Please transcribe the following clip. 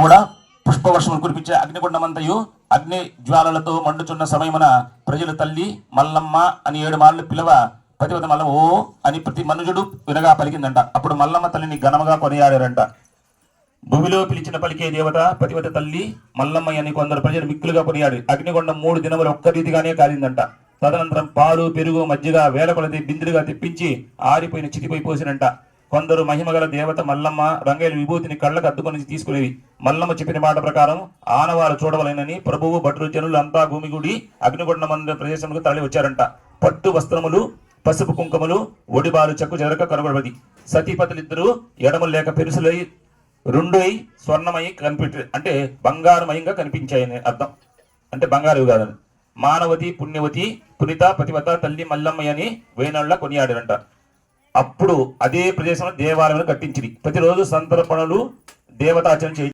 కూడా పుష్పవర్షం కురిపించే అగ్నిగుండమంతయు అగ్ని జ్వాలలతో మండుచున్న సమయమున ప్రజలు తల్లి మల్లమ్మ అని ఏడు మార్లు పిలవ ప్రతిపద మల్లమ్మ ఓ అని ప్రతి మనుజుడు వినగా పలికిందంట. అప్పుడు మల్లమ్మ తల్లిని ఘనముగా కొనియాడారంట. భూమిలో పిలిచిన పలికే దేవత పతివత తల్లి మల్లమ్మ అని కొందరు ప్రజలు మిక్కులుగా కొనియాడు అగ్నిగుండం మూడు దినములు ఒక్క రీతిగానే కాలిందంట. తదనంతరం పాలు పెరుగు మజ్జిగ వేల కొలది బిందులుగా తెప్పించి ఆరిపోయిన చితిపోయి పోసినంట. కొందరు మహిమగల దేవత మల్లమ్మ రంగైల విభూతిని కళ్ళకు అద్దుకొని తీసుకునేవి. మల్లమ్మ చెప్పిన మాట ప్రకారం ఆనవారు చూడవలెనని ప్రభువు భటులు జనులు అంతా భూమిగుడి అగ్నిగుండ మందిర ప్రదేశంకు తరలి వచ్చారంట. పట్టు వస్త్రములు పసుపు కుంకుమలు ఒడిబాలు చెక్కు చెదరక కనుగొడవది సతీపతులిద్దరూ ఎడమలు లేక పెరుసులై రెండై స్వర్ణమై కనిపెట్టి అంటే బంగారమయంగా కనిపించాయని అర్థం. అంటే బంగారు కాదని. మానవతి పుణ్యవతి పునిత పతివత తల్లి మల్లమ్మ అని వేనాళ్ళ కొనియాడారంట. అప్పుడు అదే ప్రదేశంలో దేవాలయం కట్టించింది ప్రతిరోజు సంతర్పణలు దేవతాచరణ చేయి